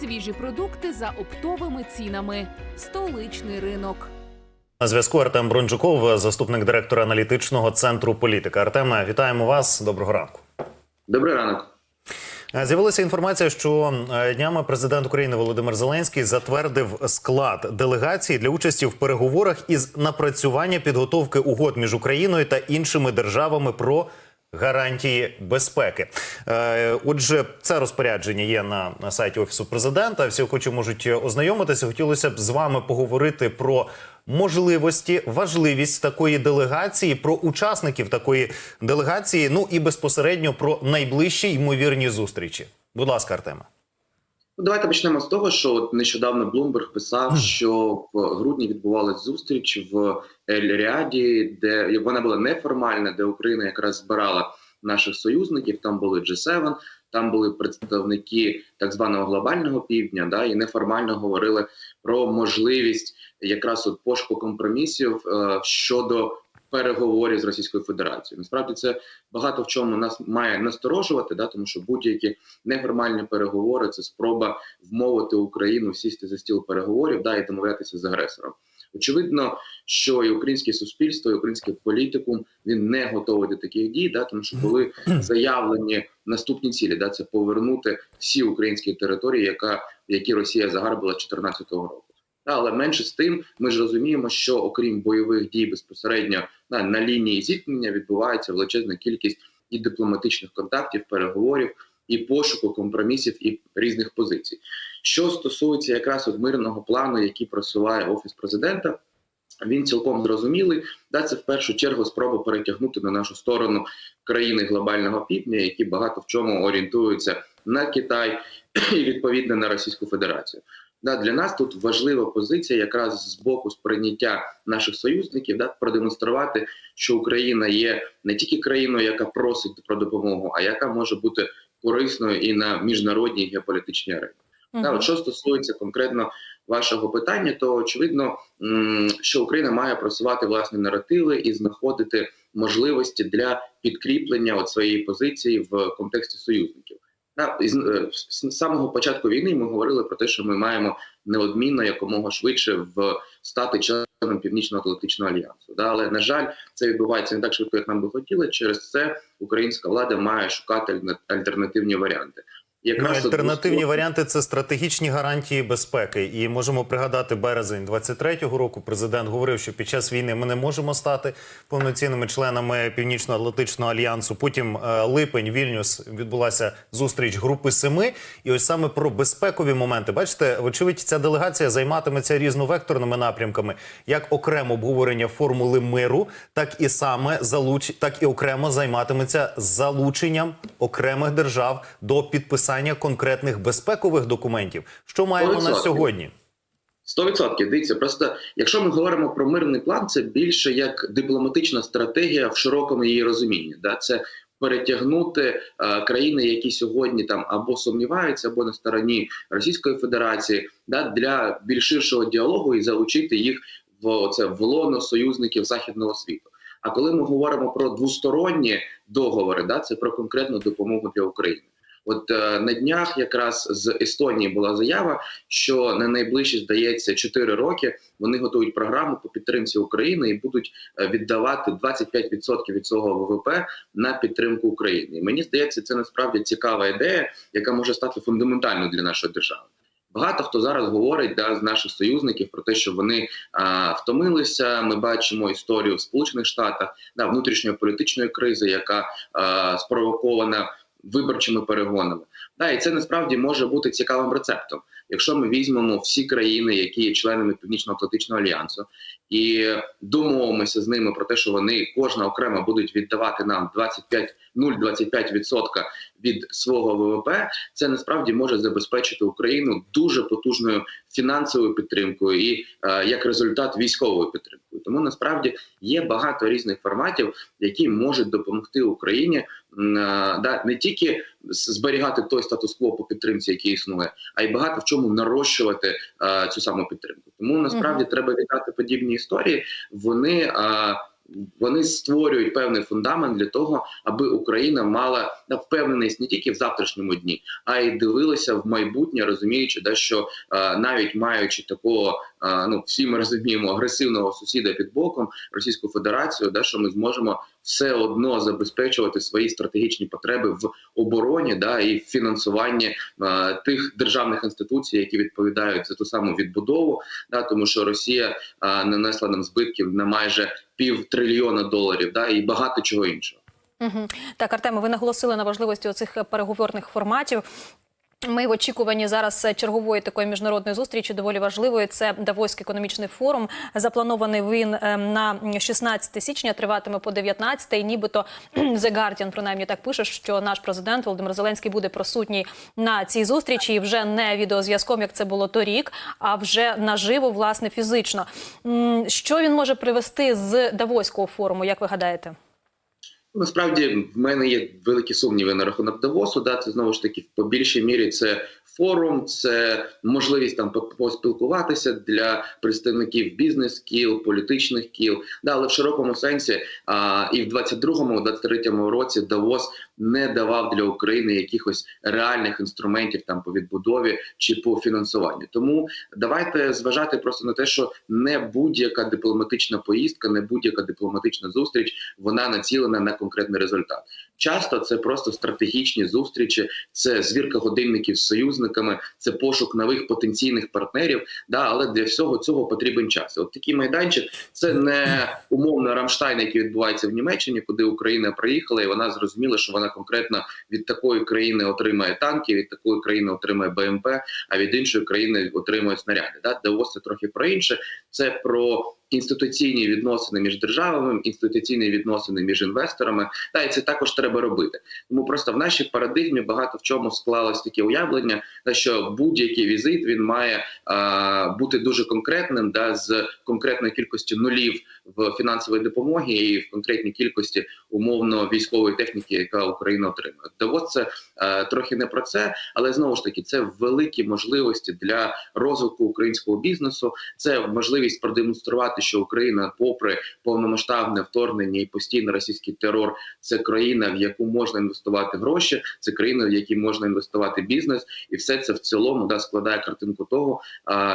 свіжі продукти за оптовими цінами. Столичний ринок. На зв'язку Артем Бронджуков, заступник директора аналітичного центру політика. Артеме, вітаємо вас. Доброго ранку. Добрий ранок. Е, З'явилася інформація, що е, днями президент України Володимир Зеленський затвердив склад делегації для участі в переговорах із напрацювання підготовки угод між Україною та іншими державами про гарантії безпеки. Е, Отже, це розпорядження є на, сайті офісу президента. Всі охочі можуть ознайомитися. Хотілося б з вами поговорити про можливості, важливість такої делегації, про учасників такої делегації. Ну і безпосередньо про найближчі ймовірні зустрічі. Будь ласка, Артема. Давайте почнемо з того, що от нещодавно Блумберг писав, що в грудні відбувалась зустріч в Ель-Ріаді, де вона була неформальна, де Україна якраз збирала наших союзників. Там були G7, там були представники так званого глобального півдня, да і неформально говорили про можливість якраз от пошуку компромісів е, щодо переговорів з Російською Федерацією. Насправді це багато в чому нас має насторожувати, да, тому що будь-які неформальні переговори це спроба вмовити Україну сісти за стіл переговорів да, і домовлятися з агресором. Очевидно, що і українське суспільство, і український політикум він не готовий до таких дій, да, тому що коли заявлені наступні цілі, да, це повернути всі українські території, яка які Росія загарбила 2014 року. Але менше з тим, ми ж розуміємо, що окрім бойових дій безпосередньо на, на лінії зіткнення відбувається величезна кількість і дипломатичних контактів, переговорів, і пошуку компромісів і різних позицій. Що стосується якраз от мирного плану, який просуває офіс президента. Він цілком зрозумілий, да це в першу чергу спроба перетягнути на нашу сторону країни глобального півдня, які багато в чому орієнтуються на Китай і відповідно на Російську Федерацію. Да, для нас тут важлива позиція, якраз з боку сприйняття наших союзників, да, продемонструвати, що Україна є не тільки країною, яка просить про допомогу, а яка може бути корисною і на міжнародній геополітичній арені. Мгм. Да, от що стосується конкретно вашого питання, то очевидно, що Україна має просувати власні наративи і знаходити можливості для підкріплення от своєї позиції в контексті союзників. Е, з самого початку війни ми говорили про те, що ми маємо неодмінно якомога швидше в стати членом Північно-Атлантичного альянсу. Да, але на жаль, це відбувається не так швидко, як нам би хотіли. Через це українська влада має шукати альтернативні варіанти. Ну, Якраз от альтернативні варіанти це стратегічні гарантії безпеки. І можемо пригадати березень 23-го року. Президент говорив, що під час війни ми не можемо стати повноцінними членами Північно-Атлантичного альянсу. Потім е, липень, Вільнюс відбулася зустріч групи семи. І ось саме про безпекові моменти. Бачите, вочевидь, ця делегація займатиметься різновекторними напрямками, як окремо обговорення формули миру, так і саме залуч... так і окремо займатиметься залученням окремих держав до підписання конкретних безпекових документів. Що маємо на 100%. сьогодні? Сто відсотків. Дивіться, просто якщо ми говоримо про мирний план, це більше як дипломатична стратегія в широкому її розумінні. Да? Це перетягнути е, країни, які сьогодні там або сумніваються, або на стороні Російської Федерації, да, для більш ширшого діалогу і залучити їх в це в лоно союзників західного світу. А коли ми говоримо про двосторонні договори, да, це про конкретну допомогу для України. От е, на днях якраз з Естонії була заява, що на найближчі здається 4 роки вони готують програму по підтримці України і будуть е, віддавати 25% від свого ВВП на підтримку України. І мені здається, це насправді цікава ідея, яка може стати фундаментальною для нашої держави. Багато хто зараз говорить да, з наших союзників про те, що вони а, втомилися. Ми бачимо історію в Сполучених Штатах да, внутрішньої політичної кризи, яка а, спровокована виборчими перегонами. Да, і це насправді може бути цікавим рецептом. Якщо ми візьмемо всі країни, які є членами Північно-Атлантичного альянсу, і домовимося з ними про те, що вони кожна окремо будуть віддавати нам 25 0,25% від свого ВВП, це насправді може забезпечити Україну дуже потужною фінансовою підтримкою і е, як результат військовою підтримкою. Тому насправді є багато різних форматів, які можуть допомогти Україні е, да не тільки зберігати той статус-кво по підтримці, який існує, а й багато в чому нарощувати е, цю саму підтримку. Тому насправді треба вітати подібні історії. Вони е, вони створюють певний фундамент для того, аби Україна мала впевненість не тільки в завтрашньому дні, а й дивилася в майбутнє, розуміючи, да, що е, навіть маючи такого, е, ну всі ми розуміємо, агресивного сусіда під боком Російську Федерацію, да, що ми зможемо все одно забезпечувати свої стратегічні потреби в обороні, да і в фінансуванні е, тих державних інституцій, які відповідають за ту саму відбудову, да, тому що Росія е, нанесла нам збитків на майже пів трильйона доларів, да і багато чого іншого. Угу. Так, Артеме, ви наголосили на важливості оцих переговорних форматів. Ми в очікуванні зараз чергової такої міжнародної зустрічі, доволі важливої. Це Давоський економічний форум. Запланований він е, на 16 січня, триватиме по 19. І нібито The Guardian, принаймні так пише, що наш президент Володимир Зеленський буде присутній на цій зустрічі, і вже не відеозв'язком, як це було торік, а вже наживо, власне, фізично. Що він може привести з Давоського форуму, як ви гадаєте? Насправді в мене є великі сумніви на рахунок Давосу. Да, це знову ж таки по більшій мірі це форум, це можливість там по- поспілкуватися для представників бізнес-кіл, політичних кіл. Да, але в широкому сенсі а, і в 22-му, 23-му році Давос не давав для України якихось реальних інструментів там по відбудові чи по фінансуванню. Тому давайте зважати просто на те, що не будь-яка дипломатична поїздка, не будь-яка дипломатична зустріч, вона націлена на конкретний результат. Часто це просто стратегічні зустрічі, це звірка годинників з союзниками, це пошук нових потенційних партнерів. Да, але для всього цього потрібен час. От такий майданчик це не умовно Рамштайн, який відбувається в Німеччині, куди Україна приїхала, і вона зрозуміла, що вона конкретно від такої країни отримає танки, від такої країни отримає БМП, а від іншої країни отримує снаряди. Да? Давос трохи про інше. Це про інституційні відносини між державами, інституційні відносини між інвесторами. Та і це також треба робити. Тому просто в нашій парадигмі багато в чому склалось таке уявлення, що будь-який візит він має а, бути дуже конкретним, да, з конкретною кількістю нулів в фінансовій допомогі і в конкретній кількості умовно військової техніки, яка Україна отримує. Давос трохи не про це, але знову ж таки це великі можливості для розвитку українського бізнесу. Це можливість продемонструвати, що Україна, попри повномасштабне вторгнення і постійний російський терор, це країна, в яку можна інвестувати гроші, це країна, в якій можна інвестувати бізнес, і все це в цілому да складає картинку того,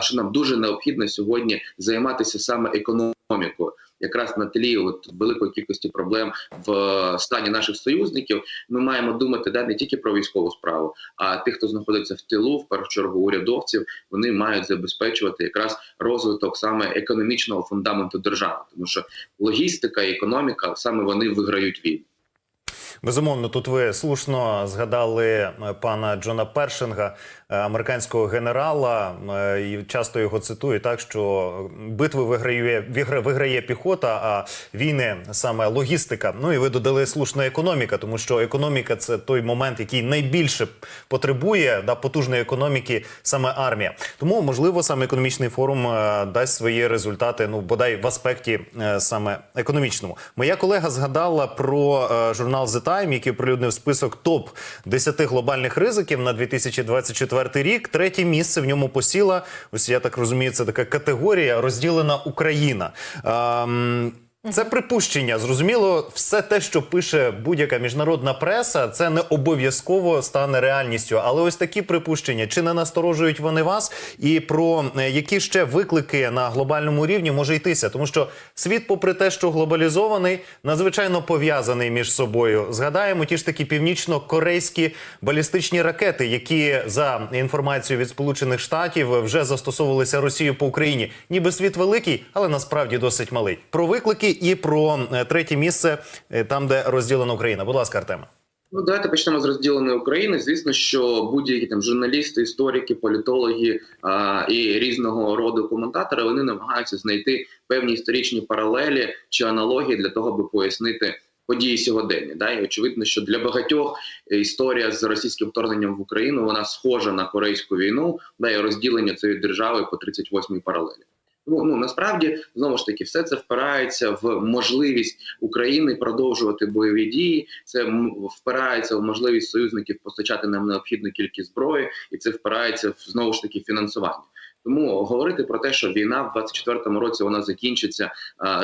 що нам дуже необхідно сьогодні займатися саме економікою. Якраз на тлі от великої кількості проблем в е, стані наших союзників, ми маємо думати да не тільки про військову справу, а тих, хто знаходиться в тилу, в першу чергу урядовців, вони мають забезпечувати якраз розвиток саме економічного фундаменту держави, тому що логістика і економіка саме вони виграють війну. Безумовно, тут ви слушно згадали е, пана Джона Першинга, е, американського генерала, е, і часто його цитують так, що битви виграє вигра- виграє піхота, а війни саме логістика. Ну і ви додали слушна економіка, тому що економіка це той момент, який найбільше потребує да, потужної економіки, саме армія. Тому можливо саме економічний форум дасть свої результати. Ну бодай в аспекті саме економічному. Моя колега згадала про журнал The Time, який оприлюднив список топ 10 глобальних ризиків на 2024 рік. Третє місце в ньому посіла. Ось я так розумію, це така категорія розділена Україна. Ем, це припущення. Зрозуміло, все те, що пише будь-яка міжнародна преса, це не обов'язково стане реальністю. Але ось такі припущення чи не насторожують вони вас? І про е, які ще виклики на глобальному рівні може йтися? Тому що світ, попри те, що глобалізований, надзвичайно пов'язаний між собою. Згадаємо ті ж такі північно-корейські балістичні ракети, які за інформацією від Сполучених Штатів вже застосовувалися Росією по Україні. Ніби світ великий, але насправді досить малий. Про виклики і про е, третє місце е, там, де розділена Україна. Будь ласка, Артема. Ну, давайте почнемо з розділеної України. Звісно, що будь-які там журналісти, історики, політологи а, і різного роду коментатори вони намагаються знайти певні історичні паралелі чи аналогії для того, аби пояснити. Події сьогодення, да і очевидно, що для багатьох історія з російським вторгненням в Україну вона схожа на корейську війну, да і розділення цієї держави по 38-й паралелі. Ну, ну насправді знову ж таки все це впирається в можливість України продовжувати бойові дії. Це впирається в можливість союзників постачати нам необхідну кількість зброї, і це впирається в знову ж таки фінансування. Тому говорити про те, що війна в 24-му році вона закінчиться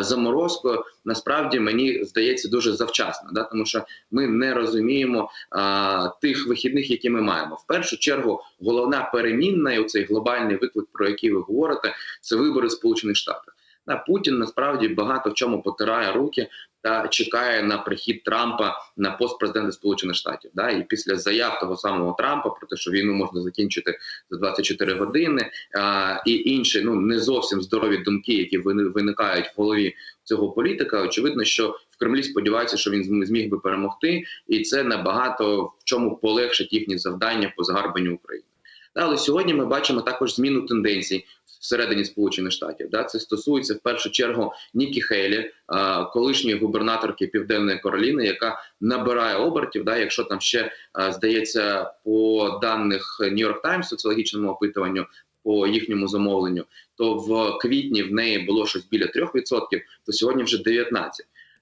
заморозкою, насправді мені здається дуже завчасно, да тому що ми не розуміємо а, тих вихідних, які ми маємо. В першу чергу, головна перемінна і цей глобальний виклик, про який ви говорите, це вибори Сполучених Штатах. Да, Путін насправді багато в чому потирає руки та чекає на прихід Трампа на пост президента Сполучених Штатів. Да, і після заяв того самого Трампа про те, що війну можна закінчити за 24 години, а, і інші ну не зовсім здорові думки, які виникають в голові цього політика. Очевидно, що в Кремлі сподіваються, що він зміг би перемогти, і це набагато в чому полегшить їхні завдання по загарбанню України. Але сьогодні ми бачимо також зміну тенденцій всередині Сполучених Штатів. Да, це стосується в першу чергу Нікі Хейлі, колишньої губернаторки Південної Кароліни, яка набирає обертів. Да, якщо там ще здається по даних Нью-Йорк Таймс соціологічному опитуванню. По їхньому замовленню, то в квітні в неї було щось біля 3%, то сьогодні вже 19%.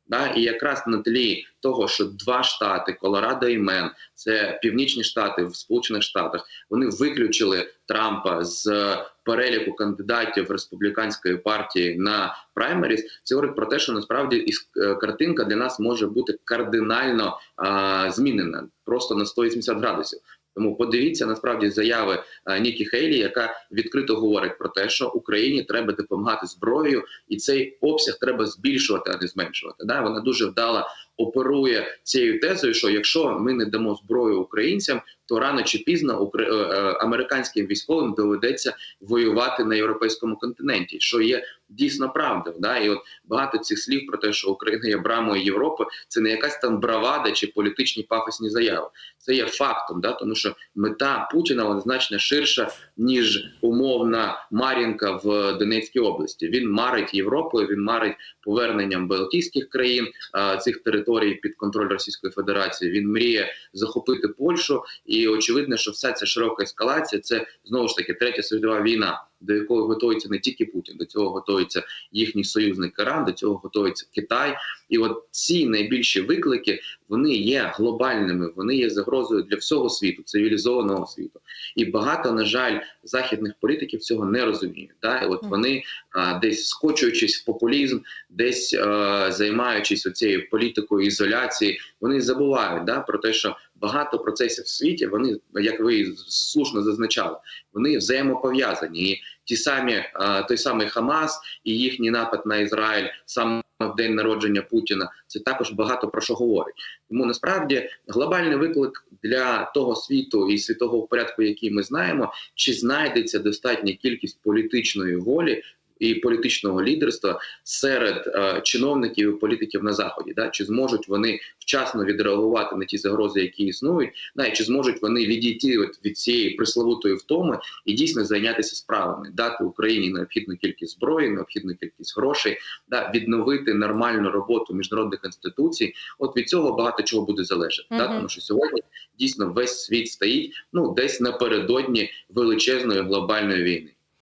Да, і якраз на тлі того, що два штати Колорадо і Мен, це північні штати в Сполучених Штатах, вони виключили Трампа з переліку кандидатів республіканської партії на праймеріс. Це говорить про те, що насправді е, картинка для нас може бути кардинально а, змінена просто на 180 градусів. Тому подивіться насправді заяви Нікі Хейлі, яка відкрито говорить про те, що Україні треба допомагати зброєю, і цей обсяг треба збільшувати, а не зменшувати. Да, вона дуже вдало оперує цією тезою, що якщо ми не дамо зброю українцям, то рано чи пізно укр- е, е, американським військовим доведеться воювати на європейському континенті, що є дійсно правдою. Да? І от багато цих слів про те, що Україна є брамою Європи, це не якась там бравада чи політичні пафосні заяви. Це є фактом, да? тому що мета Путіна вона значно ширша ніж умовна Мар'їнка в Донецькій області. Він марить Європою, він марить поверненням Балтійських країн цих територій під контроль Російської Федерації. Він мріє захопити Польщу, і очевидно, що вся ця широка ескалація це знову ж таки третя світова війна, до якої готується не тільки Путін, до цього готується їхній союзник Іран, до цього готується Китай. І от ці найбільші виклики вони є глобальними, вони є загрозою для всього світу, цивілізованого світу. І багато, на жаль, західних політиків цього не розуміють. Да? І от вони а, десь скочуючись в популізм, десь а, займаючись оцією політикою ізоляції, вони забувають да, про те, що багато процесів в світі, вони, як ви слушно зазначали, вони взаємопов'язані. І ті самі той самий Хамас і їхній напад на Ізраїль саме в день народження Путіна, це також багато про що говорить. Тому насправді глобальний виклик для того світу і світового порядку, який ми знаємо, чи знайдеться достатня кількість політичної волі. І політичного лідерства серед е, чиновників і політиків на заході, да чи зможуть вони вчасно відреагувати на ті загрози, які існують, да, і чи зможуть вони відійти от від цієї присловутої втоми і дійсно зайнятися справами, дати Україні необхідну кількість зброї, необхідну кількість грошей, да відновити нормальну роботу міжнародних інституцій. От від цього багато чого буде залежати. Да, тому що сьогодні дійсно весь світ стоїть ну десь напередодні величезної глобальної війни.